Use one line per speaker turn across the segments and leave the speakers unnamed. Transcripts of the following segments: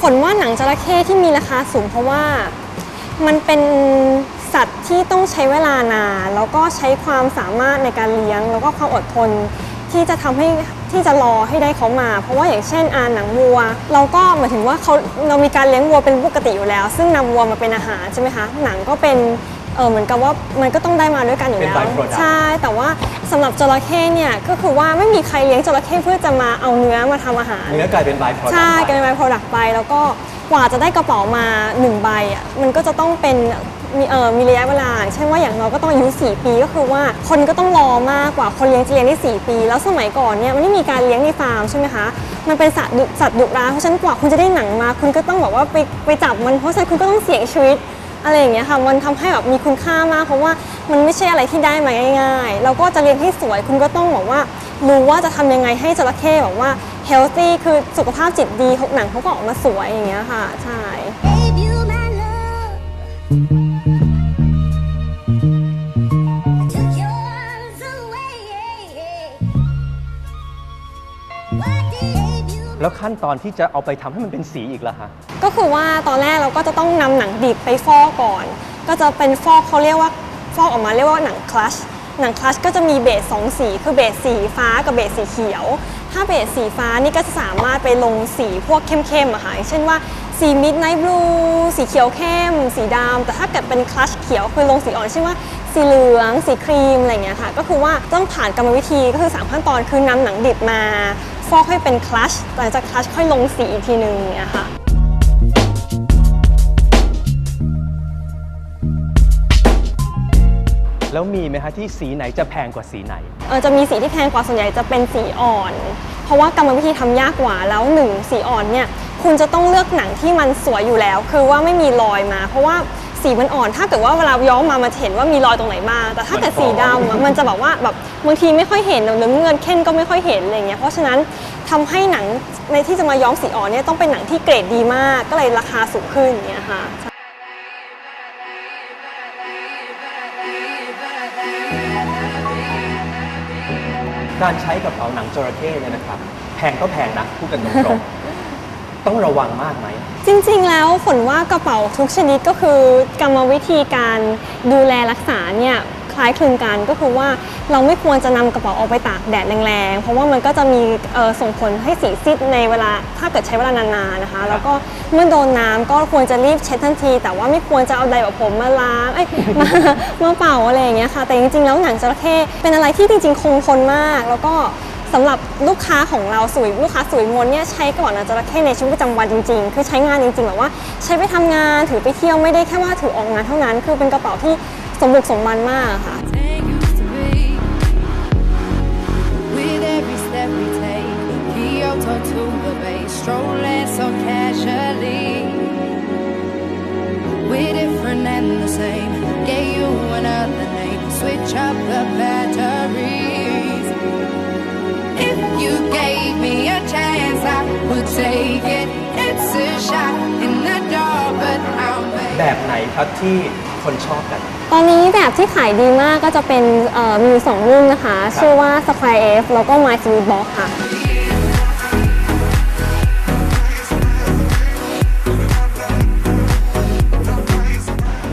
ผลว่าหนังจระเข้ที่มีราคาสูงเพราะว่ามันเป็นสัตว์ที่ต้องใช้เวลานานแล้วก็ใช้ความสามารถในการเลี้ยง แล้วก็ความอดทนที่จะทำให้ที่จะรอให้ได้เขามา เพราะว่าอย่างเช่นอาหนังวัว เราก็หมายถึงว่าเขาเรามีการเลี้ยงวัวเป็นปกติอยู่แล้ว ซึ่งนำวัวมาเป็นอาหารใช่ไหมคะหนังก็เป็นเออเหมือนกับว่ามันก็ต้องได้มาด้วยกันอยู่แล้ว
เป็น byproduct
ใช่แต่ว่า สำหรับจระเข้เนี่ยก็คือว่าไม่มีใครเลี้ยงจระเข้เพื่อจะมาเอาเนื้อมาทำอาหาร
เนื้อกลายเป็น by product
ใช่
ไป
กลายเป็น by product ไป แล้วก็กว่าจะได้กระเป๋ามา1ใบอะมันก็จะต้องเป็นมีเอ่อมีระยะเวลาอย่างเช่นว่าอย่างน้อยก็ต้องอายุ4 ปีก็คือว่าคนก็ต้องรอมากกว่าคนเลี้ยงจะเลี้ยงได้ 4 ปี แล้วสมัยก่อนเนี่ยมันไม่มีการเลี้ยงในฟาร์มใช่ไหมคะมันเป็นสัตว์ดุสัตว์ดุร้ายเพราะฉะนั้นกว่าคุณจะได้หนังมา คุณก็ต้องแบบว่าไปไปจับมันเพราะฉะนั้นคุณก็ต้องเสี่ยงชีวิต อะไรอย่างเงี้ยค่ะมันทำให้แบบมีคุณค่ามาก เพราะว่ามันไม่ใช่อะไรที่ได้มาง่ายๆแล้วก็จะเลี้ยงให้สวยคุณก็ต้องบอกว่ารู้ว่าจะทำยังไงให้จระเข้แบบว่า healthy คือสุขภาพจิตดีหนังเขาก็ออกมาสวยอย่างเงี้ยค่ะ ใช่
What did
แล้วขั้นตอนที่จะเอาไปทำให้มันเป็นสีอีกล่ะฮะ
ก็คือว่าตอนแรกเราก็จะต้องนำหนังดิบไปฟอกก่อน ก็จะเป็นฟอกเขาเรียกว่าฟอกออกมาเรียกว่าหนังคลัชหนังคลัชก็จะมีเบสสองสี คือเบสสีฟ้ากับเบสสีเขียว ถ้าเบสสีฟ้านี่ก็จะสามารถไปลงสีพวกเข้มๆอะค่ะเช่นว่าสีมิดไนท์บลูสีเขียวเข้ม สีดำแต่ถ้าเกิดเป็นคลัชเขียวคือลงสีอ่อนเช่นว่าสีเหลือง สีครีมอะไรเงี้ยค่ะ ก็คือว่าต้องผ่านกรรมวิธีก็คือสามขั้นตอนคือนำหนังดิบมา ฟอกให้เป็นคลัชหลังจากคลัชค่อยลงสีอีกทีหนึ่งอย่างเงี้ยค่ะ
แล้วมีไหมฮะที่สีไหนจะแพงกว่าสีไหน
เอ่อจะมีสีที่แพงกว่าส่วนใหญ่จะเป็นสีอ่อน เพราะว่ากรรมวิธีทำยากกว่าแล้วหนึ่งสีอ่อนเนี่ยคุณจะต้องเลือกหนังที่มันสวยอยู่แล้ว คือว่าไม่มีรอยมา เพราะว่า สีมันอ่อน ถ้าเกิดว่าเวลาย้อมมามันจะเห็นว่ามีรอยตรงไหนบ้างแต่ถ้าเกิดสีดำอะมันจะแบบว่าแบบบางทีไม่ค่อยเห็นหรือเงินเข้นก็ไม่ค่อยเห็นอะไรเงี้ยเพราะฉะนั้นทำให้หนังในที่จะมาย้อมสีอ่อนเนี่ยต้องเป็นหนังที่เกรดดีมาก ก็เลยราคาสูงขึ้นอย่างเงี้ยค่ะ
การใช้กระเป๋าหนังจระเข้เนี่ยนะครับ แพงก็แพงนะพูดกันตรงๆ ต้องระวังมากไหม
จริงๆ แล้วฝนว่ากระเป๋าทุกชนิดก็คือกรรมวิธีการดูแลรักษาเนี่ยคล้ายคลึงกันก็คือว่าเราไม่ควรจะนำกระเป๋าออกไปตากแดดแรงๆ เพราะว่ามันก็จะมีเอ่อส่งผลให้สีซีดในเวลาถ้าเกิดใช้เวลานานๆนะคะ แล้วก็เมื่อโดนน้ำก็ควรจะรีบเช็ดทันที แต่ว่าไม่ควรจะเอาไดแบบผมมาล้างเอ้ยมามาเป่าอะไรอย่างเงี้ยค่ะ แต่จริงๆแล้วหนังจระเข้เป็นอะไรที่จริงๆคงทนมากแล้วก็ สำหรับลูกค้าของเราสุยลูกค้าสุยมนเนี่ยใช้กระเป๋าหนังจระเข้ในชีวิตประจำวันจริงๆ คือใช้งานจริงๆแบบว่าใช้ไปทำงานถือไปเที่ยวไม่ได้แค่ว่าถือออกงานเท่านั้น คือเป็นกระเป๋าที่สมบุกสมบันมากค่ะ
We're different and the same. Gave you another name. Switch up the batteries. If you gave me a chance, I would take it. It's a shot in the dark, but I'm
แบบไหนครับที่คนชอบกัน
ตอนนี้แบบที่ขายดีมากก็จะเป็นเอ่อมีอยู่สองรุ่นนะคะ ชื่อว่า Square F แล้วก็ My Sweet Box ค่ะ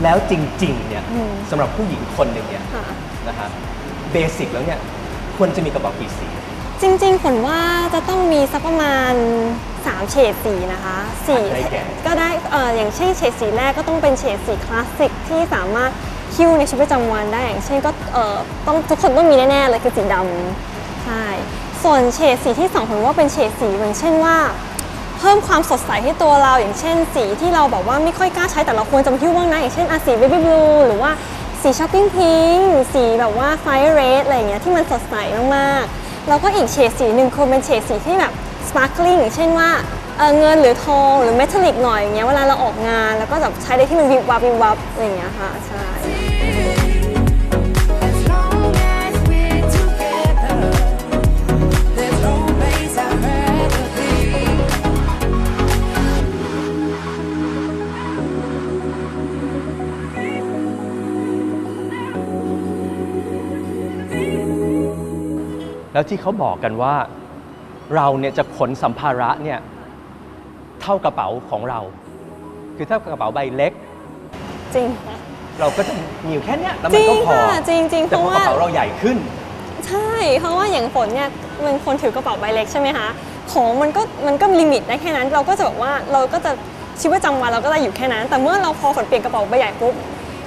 แล้วจริงๆ เนี่ยสำหรับผู้หญิงคนหนึ่งเนี่ย
ค่ะ
นะฮะเบสิกแล้วเนี่ยควรจะมีกระเป๋ากี่สี
จริงๆผลว่าจะต้องมีสักประมาณ 3 เฉดสีนะคะสี
ได้แก่
ก็ได้เอ่ออย่างเช่นเฉดสีแรกก็ต้องเป็นเฉดสีคลาสสิกที่สามารถคิ้วในชีวิตประจำวันได้อย่างเช่นก็เอ่อต้องทุกคนต้องมีแน่ๆเลยคือสีดำใช่ส่วนเฉดสีที่สองผมว่าเป็นเฉดสีเหมือนเช่นว่า เพิ่มความสดใสให้ตัวเราอย่างเช่น สีที่เราแบบว่าไม่ค่อยกล้าใช้แต่เราควรจะมาคิ้วบ้างนะอย่างเช่นอะสีเบบี้บลูหรือว่าสีช้อปปิ้งพิงสีแบบว่าไฟเรดอะไรอย่างเงี้ยที่มันสดใสมากๆ แล้วก็อีกเฉดสีหนึ่งคือเป็นเฉดสีที่แบบ sparkling อย่างเช่นว่าเเงินหรือทองหรือเมทัลลิกหน่อยอย่างเงี้ยเวลาเราออกงาน แล้วก็แบบใช้ได้ที่มันวิบวับวิบวับอะไรอย่างเงี้ยค่ะใช่
แล้วที่เขาบอกกันว่าเราเนี่ยจะขนสัมภาระเนี่ยเท่ากระเป๋าของเรา คือถ้ากระเป๋าใบเล็ก
จริงค่ะ
เราก็จะมีอยู่แค่เนี้ยแล้ว
จ
มัน
ริง
ก็พอ
ค่ะจริงจริงๆเพ
แต่พ
ราะ
อก
ว่า
ระเป๋าเราใหญ่ขึ้น
ใช่เพราะว่าอย่างฝนเนี่ยเป็นคนถือกระเป๋าใบเล็กใช่ไหมคะของมันก็มันก็ลิมิตได้แค่นั้น เราก็จะแบบว่าเราก็จะชีวิตประจำวันเราก็จะอยู่แค่นั้น แต่เมื่อเราพอฝนเปลี่ยนกระเป๋าใบใหญ่ปุ๊บ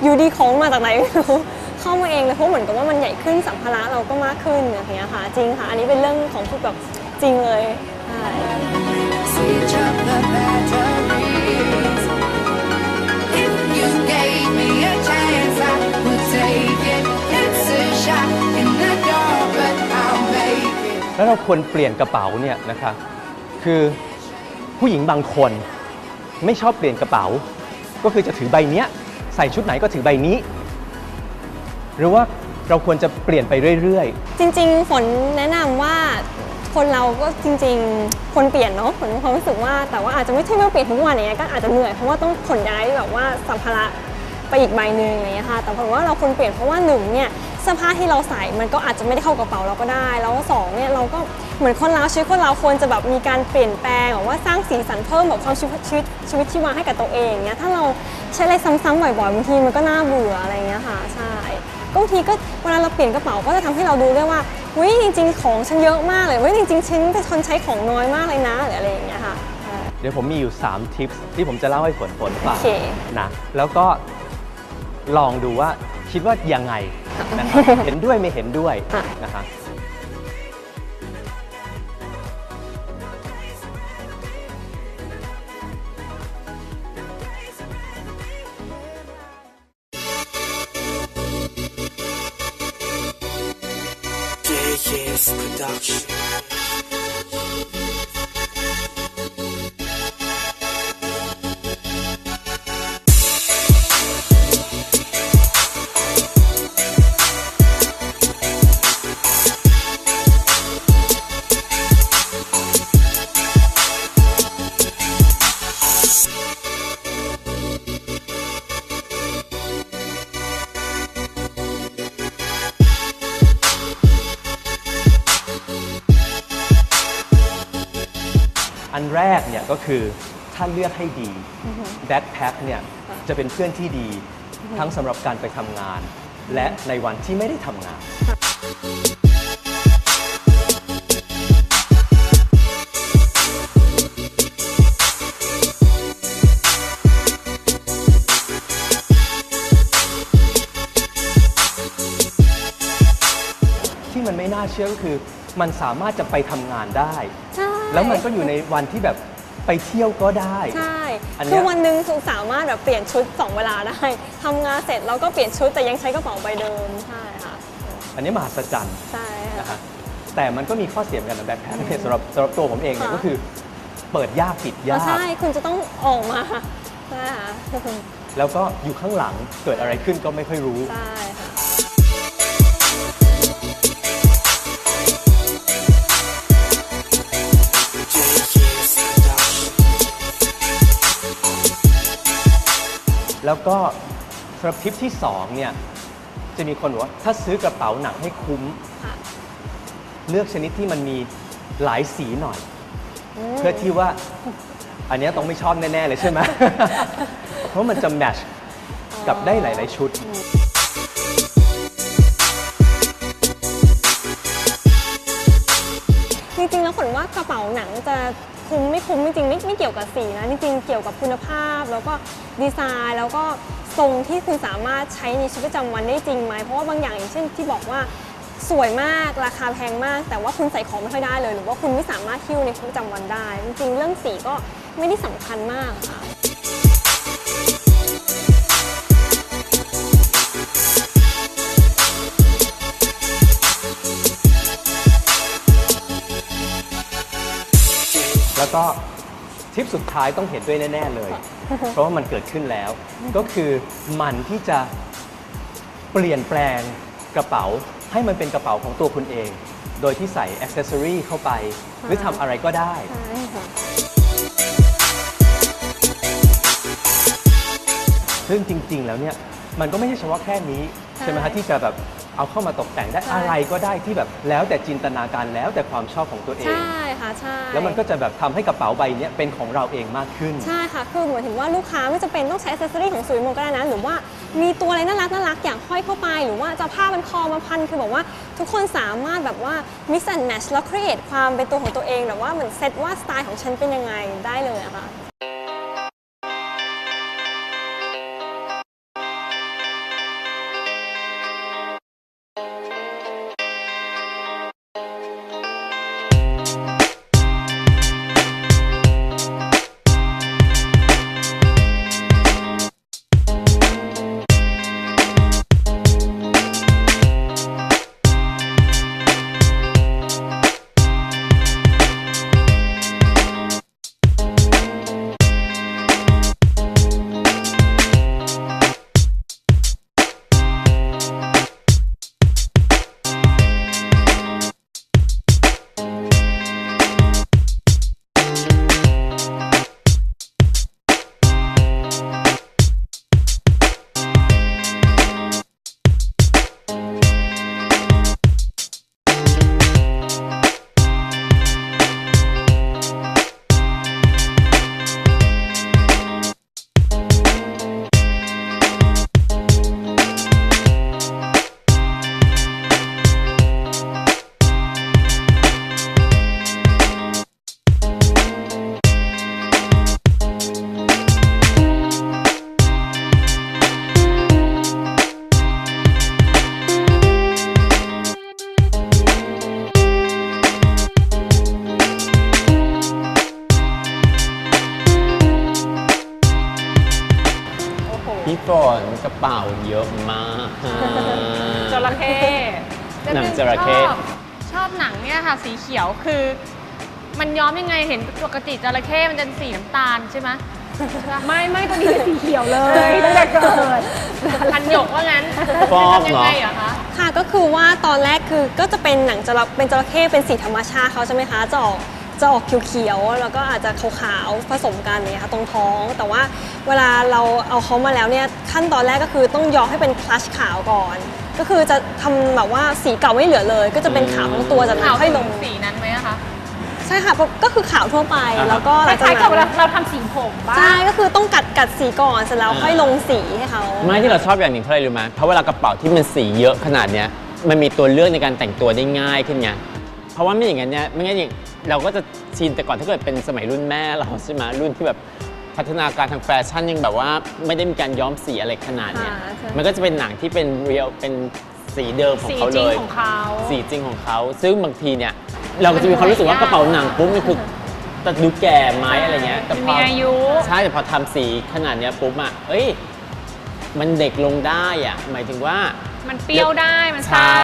อยู่ดีของมาจากไหนไม่รู้ เข้ามาเองเลยเพราะเหมือนกับว่ามันใหญ่ขึ้นสัมภาระเราก็มากขึ้นอย่างเงี้ยค่ะจริงค่ะ อันนี้เป็นเรื่องของพูดแบบจริงเลยใช่
Switch up the batteries. If you gave me a chance, I would take it. It's a shot in the dark, but I'll make it.
แล้วเราควรเปลี่ยนกระเป๋าเนี่ยนะคะคือผู้หญิงบางคนไม่ชอบเปลี่ยนกระเป๋า ก็คือจะถือใบเนี้ยใส่ชุดไหนก็ถือใบนี้ หรือว่าเราควรจะเปลี่ยนไปเรื่อย
จริง ๆ ฝนแนะนำว่าคนเราก็จริง ๆ คนเปลี่ยนเนาะฝนมีความรู้สึกว่าแต่ว่าอาจจะไม่ใช่ว่าเปลี่ยนทุกวันอย่างเงี้ยก็อาจจะเหนื่อยเพราะว่าต้องขนย้ายแบบว่าสัมภาระไปอีกใบหนึ่งอะไรเงี้ยค่ะแต่ผมว่าเราควรเปลี่ยนเพราะว่าหนึ่งเนี่ยเสื้อผ้าที่เราใส่มันก็อาจจะไม่ได้เข้ากระเป๋าเราก็ได้ แล้วสองเนี่ยเราก็เหมือนคนเราชีวิตคนเราควรจะแบบมีการเปลี่ยนแปลงแบบว่าสร้างสีสันเพิ่มแบบความชีวิตชีวิตชีวิตชีวาให้กับตัวเองเงี้ยถ้าเราใช้อะไรซ้ำๆบ่อยๆบางทีมันก็น่าเบื่ออะไรอย่างเงี้ยค่ะใช่ ก็บางทีก็เวลาเราเปลี่ยนกระเป๋าก็จะทำให้เราดูได้ว่าวิจริง ๆ ของฉันเยอะมากเลยวิจริงๆฉันเป็นคนใช้ของน้อยมากเลยนะหรืออะไรอย่างเงี้ยค่ะใช่
ๆเดี๋ยวผมมีอยู่ 3 ทิปที่ผมจะเล่าให้ฝนฝนฟัง
โอเค
นะแล้วก็ลองดูว่าคิดว่ายังไงนะครับเห็นด้วยไม่เห็นด้วย
ค่ะ
นะคะ
Production..
รกเนี่ยก็คือถ้าเลือกให้ดีแบ็คแพ็คเนี่ยจะเป็นเพื่อนที่ดี ทั้งสำหรับการไปทำงาน และในวันที่ไม่ได้ทำงาน ที่มันไม่น่าเชื่อก็คือ มันสามารถจะไปทำงานได้
ใช่
แล้วมันก็อยู่ในวันที่แบบไปเที่ยวก็ได้
ใช่
อันเนี้ย
คือวันหนึ่งสุสามารถแบบเปลี่ยนชุด 2 เวลาได้ทำงานเสร็จแล้วก็เปลี่ยนชุดแต่ยังใช้กระเป๋าใบเดิม ใช่ค่ะ
อันนี้มหัศจรรย์
ใช่
นะ
ค่ะ
ฮะแต่มันก็มีข้อเสียเหมือนกันนะแบ็คแพ็คเนี่ยสำหรับสำหรับตัวผมเองเนี่ย
ค่ะ
ก็คือ เปิดยากปิด
อ๋อยา
ก
ใช่ คุณจะต้องออกมาใช่ค่ะ
แล้วก็อยู่ข้างหลังเกิดอะไรขึ้นก็ไม่ค่อยรู้
ใช่ค่ะ
แล้วก็สำหรับทิปที่2เนี่ยจะมีคนบอกว่าถ้าซื้อกระเป๋าหนังให้คุ้ม
ค่ะ
เลือกชนิดที่มันมีหลายสีหน่อยเพื่อที่ว่าอันเนี้ยต้องไม่ชอบแน่ ๆ เลยใช่ไหม เพราะมันจะแมทช์กับได้หลาย ๆ ชุด
ว่ากระเป๋าหนังจะคุ้มไม่คุ้มจริงๆไม่ไม่เกี่ยวกับสีนะจริงๆเกี่ยวกับคุณภาพ แล้วก็ดีไซน์แล้วก็ทรงที่คุณสามารถใช้ในชีวิตประจำวันได้จริงไหมเพราะว่าบางอย่างอย่างเช่นที่บอกว่าสวยมากราคาแพงมาก แต่ว่าคุณใส่ของไม่ค่อยได้เลย หรือว่าคุณไม่สามารถคิ้วในชีวิตประจำวันได้ จริงๆเรื่องสีก็ไม่ได้สำคัญมากค่ะ
แล้วก็ทิปสุดท้ายต้องเห็นด้วยแน่ ๆ เลย เพราะว่ามันเกิดขึ้นแล้ว ก็คือมันที่จะเปลี่ยนแปลงกระเป๋าให้มันเป็นกระเป๋าของตัวคุณเอง โดยที่ใส่อ c เซสซอรีเข้าไป หรือทำอะไรก็ได้
ใช่ค่ะ
ซึ่งจริง ๆ แล้วเนี่ย มันก็ไม่ใช่เฉพาะแค่นี้ ใช่ไหม
ใช่
ฮะที่จะแบบ เอาเข้ามาตกแต่งได้อะไรก็ได้ที่แบบแล้วแต่จินตนาการแล้วแต่ความชอบของตัวเอง
ใช่ค่ะใช่
แล้วมันก็จะแบบทำให้กระเป๋าใบเนี้ยเป็นของเราเองมากขึ้น
ใช่ค่ะคือหมายถึงว่าลูกค้าไม่จำเป็นต้องใช้อ c เซสซอรี่ของสุริโมก็ได้นะหรือว่ามีตัวอะไรน่ารักน่ารักอย่างห้อยเข้าไป หรือว่าจะผ้ามันคอมาพันคือแบบว่าทุกคนสามารถแบบว่า mix and match แล้ว create ความเป็นตัวของตัวเองแบบว่าเหมือนเซตว่าสไตล์ของฉันเป็นยังไงได้เลยอะค่ะ
ฝนกระเป๋าเยอะมาก
จระเข้
หนังจระเข้
ชอบชอบหนังเนี่ยค่ะสีเขียวคือ มันย้อมยังไงเห็นปกติจระเข้มันจะสีน้ำตาลใช่ไหม
ไม่ไม่ตัวนี้เป็นสีเขียวเลยตั้งแต่เกิด
พันหยกว่างั้น
ฟอก
ทำยั
เหรอ
ไงเหรอคะ
ค่ะก็คือว่าตอนแรกคือก็จะเป็นหนังจระเป็นจระเข้เป็นสีธรรมชาติเขาใช่ไหมคะจะออก จะออกเขียวๆแล้วก็อาจจะขาวๆผสมกันเนี่ยค่ะตรงท้อง แต่ว่าเวลาเราเอาเขามาแล้วเนี่ยขั้นตอนแรกก็คือต้องย้อมให้เป็นคลัชขาวก่อน ก็คือจะทำแบบว่าสีเก่าไม่เหลือเลย ก็จะเป็นขาวทั้งตัวจากนั้
ขาวน
ค่อยลง
สีนั้นไหมอะคะ
ใช่ค่ะเพราะก็คือขาวทั่วไป
อ่าฮะ
แล้วก็ห
ค
ลังจาก
ล้ายๆกับเวลา
นั้น
เราทำสีผมบ้าง
ใช่ก็คือต้องกัดกัดสีก่อนเสร็จแล้วค่อยลงสีให้เขา
ไม่ที่เราชอบอย่างหนึ่งเพราะอะไรรู้ไหมเพราะเวลากระเป๋าที่มันสีเยอะขนาดเนี้ยมันมีตัวเลือกในการแต่งตัวได้ง่ายขึ้นไงเพราะว่าไม่อย่างนั้นเนี่ยไม่งั้นอย่าง เราก็จะชินแต่ก่อนถ้าเกิดเป็นสมัยรุ่นแม่เราใช่ไหมรุ่นที่แบบพัฒนาการทางแฟชั่นยังแบบว่าไม่ได้มีการย้อมสีอะไรขนาดเนี้ย
ค่ะใช่
มันก็จะเป็นหนังที่เป็นเรียลเป็นสีเดิมของ
สี
เขา
จริ
เล
ง
ย
ของเขา
สีจริงของเขา ซึ่งบางทีเนี่ย เราก็จะมีความรู้สึกว่ากระเป๋าหนังปุ๊บมันคือจะดูแก่ไหมอะไรเงี้ยแต่พ
มีอายุ
ใช่แต่พอทำสีขนาดเนี้ยปุ๊บอะเอ้ย มันเด็กลงได้อะหมายถึงว่า
มันเปรี้ยวได้ มัน
ใช่
ซ่า